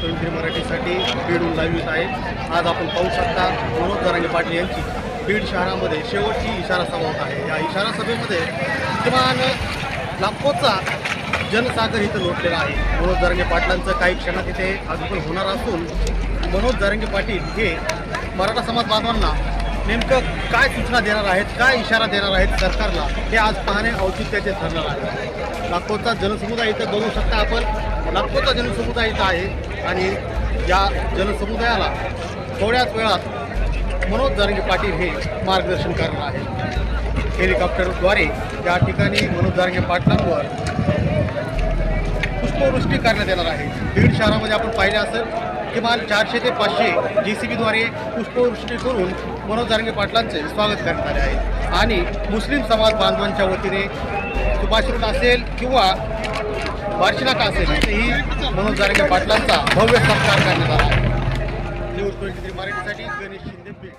स्वयंत्री मराठीसाठी बीडहून लाईव्ह येत आहे. आज आपण पाहू शकता मनोज दरांगे पाटील यांची बीड शहरामध्ये शेवटची इशारा सभा होत आहे. या इशारा सभेमध्ये किमान लाखोचा जनसागर इथं लोटलेला आहे. मनोज जरांगे पाटलांचं काही क्षणात इथे आगमन होणार असून मनोज जरांगे पाटील हे मराठा समाज बांधवांना नेमकं काय सूचना देणार आहेत काय इशारा देणार आहेत सरकारला हे आज पाहणे औचित्याचे ठरणार आहे. लाखोचा जनसमुदाय इथं बघू शकता आपण. लाखोचा जनसमुदाय इथं आहे. आणि या जनसमुदायाला थोड्याच वेळात मनोज जारंगे पाटील हे मार्गदर्शन करणार आहे हेलिकॉप्टरद्वारे या ठिकाणी मनोज जारंगे पाटलांवर पुष्पवृष्टी करण्यात येणार आहे. बीड शहरामध्ये आपण पाहिलं असेल किमान चारशे ते पाचशे जी सी बीद्वारे पुष्पवृष्टी करून मनोज जारंगे पाटलांचे स्वागत करण्यात आले आहे. आणि मुस्लिम समाज बांधवांच्या वतीने सुभाषरूट असेल किंवा बार्शिनाका असेल. इथेही मनोज जारंगे पाटलांचा भव्य सत्कार करण्यात आला आहे. न्यूज ट्वेंटी थ्री मराठीसाठी गणेश शिंदे बीड